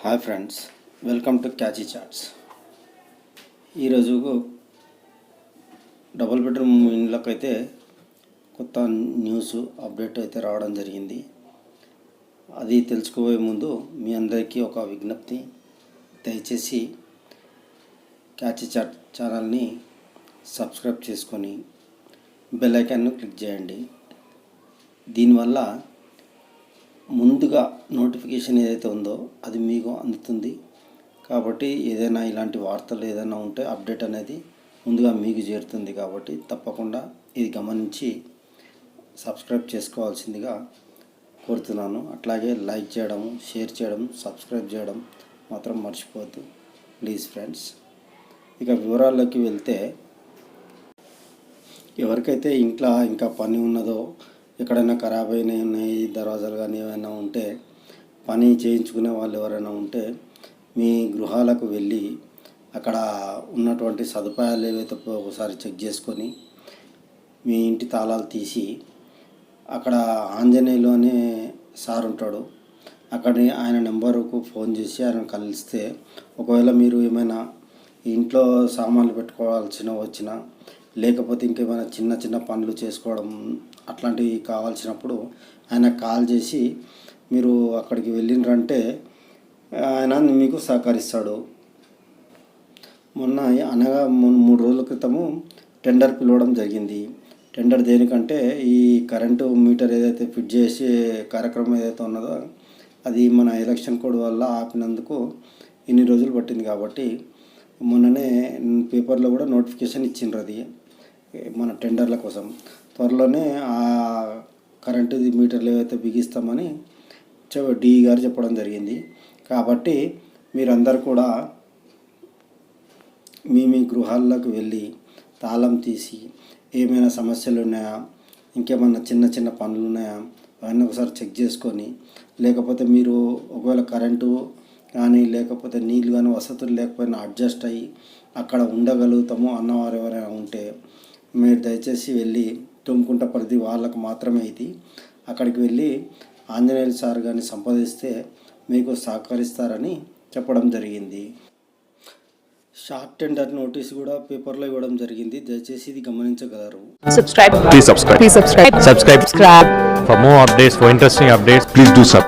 Hi friends welcome to Catchy Chats. ఈరోజు double bedroom ఇండ్లకైతే కొత్త న్యూస్ అప్డేట్ అయితే రావడం జరిగింది. అది తెలుసుకోబోయే ముందు మీ అందరికీ ఒక విజ్ఞప్తి. దయచేసి క్యాచీ చాట్ ఛానల్ని సబ్స్క్రైబ్ చేసుకొని బెల్ ఐకాన్ను క్లిక్ చేయండి. దీనివల్ల ముందుగా నోటిఫికేషన్ ఏదైతే ఉందో అది మీకు అందుతుంది. కాబట్టి ఏదైనా ఇలాంటి వార్తలు ఏదైనా ఉంటే అప్డేట్ అనేది ముందుగా మీకు చేరుతుంది కాబట్టి తప్పకుండా ఇది గమనించి సబ్స్క్రైబ్ చేసుకోవాల్సిందిగా కోరుతున్నాను. అట్లాగే లైక్ చేయడం షేర్ చేయడం సబ్స్క్రైబ్ చేయడం మాత్రం మర్చిపోవద్దు. Please friends. ఇక వివరాల్లోకి వెళ్తే ఎవరికైతే ఇంట్లో ఇంకా పని ఉన్నదో ఎక్కడైనా ఖరాబ్ అయినవి ఉన్నాయి దర్వాజాలు కానీ ఏమైనా ఉంటే పని చేయించుకునే వాళ్ళు ఎవరైనా ఉంటే మీ గృహాలకు వెళ్ళి అక్కడ ఉన్నటువంటి సదుపాయాలు ఏవైతే ఒకసారి చెక్ చేసుకొని మీ ఇంటి తాళాలు తీసి అక్కడ ఆంజనేయులు అనే సార్ ఉంటాడు. అక్కడ ఆయన నెంబరుకు ఫోన్ చేసి ఆయన కలిస్తే ఒకవేళ మీరు ఏమైనా ఇంట్లో సామాన్లు పెట్టుకోవాల్సిన వచ్చినా లేకపోతే ఇంకేమైనా చిన్న చిన్న పనులు చేసుకోవడం అట్లాంటివి కావాల్సినప్పుడు ఆయన కాల్ చేసి మీరు అక్కడికి వెళ్ళినరంటే ఆయన మీకు సహకరిస్తాడు. మొన్న అనగా మూడు రోజుల క్రితము టెండర్ పిలవడం జరిగింది. టెండర్ దేనికంటే ఈ కరెంటు మీటర్ ఏదైతే ఫిట్ చేసే కార్యక్రమం ఏదైతే ఉన్నదో అది మన ఎలక్షన్ కోడ్ వల్ల ఆపినందుకు ఇన్ని రోజులు పట్టింది కాబట్టి మొన్ననే పేపర్లో కూడా నోటిఫికేషన్ ఇచ్చిండ్రు అది మన టెండర్ల కోసం. త్వరలోనే ఆ కరెంటు మీటర్లు ఏవైతే బిగిస్తామని డి గారు చెప్పడం జరిగింది. కాబట్టి మీరందరూ కూడా మీ మీ గృహాల్లోకి వెళ్ళి తాళం తీసి ఏమైనా సమస్యలు ఉన్నాయా? ఇంకేమైనా చిన్న చిన్న పనులు ఉన్నాయా అవన్నీ ఒకసారి చెక్ చేసుకొని లేకపోతే మీరు ఒకవేళ కరెంటు కానీ లేకపోతే నీళ్ళు కానీ వసతులు లేకపోయినా అడ్జస్ట్ అయ్యి అక్కడ ఉండగలుగుతాము అన్నవారు ఎవరైనా ఉంటే మీరు దయచేసి వెళ్ళి తుమ్ముకుంట పరిధి వాళ్ళకు మాత్రమే ఇది. అక్కడికి వెళ్ళి ఆంజనేయుల సార్ గారిని సంపాదిస్తే మీకు సహకరిస్తారని చెప్పడం జరిగింది. షార్ట్ టెండర్ నోటీస్ కూడా పేపర్లో ఇవ్వడం జరిగింది. దయచేసి ఇది గమనించగలరు.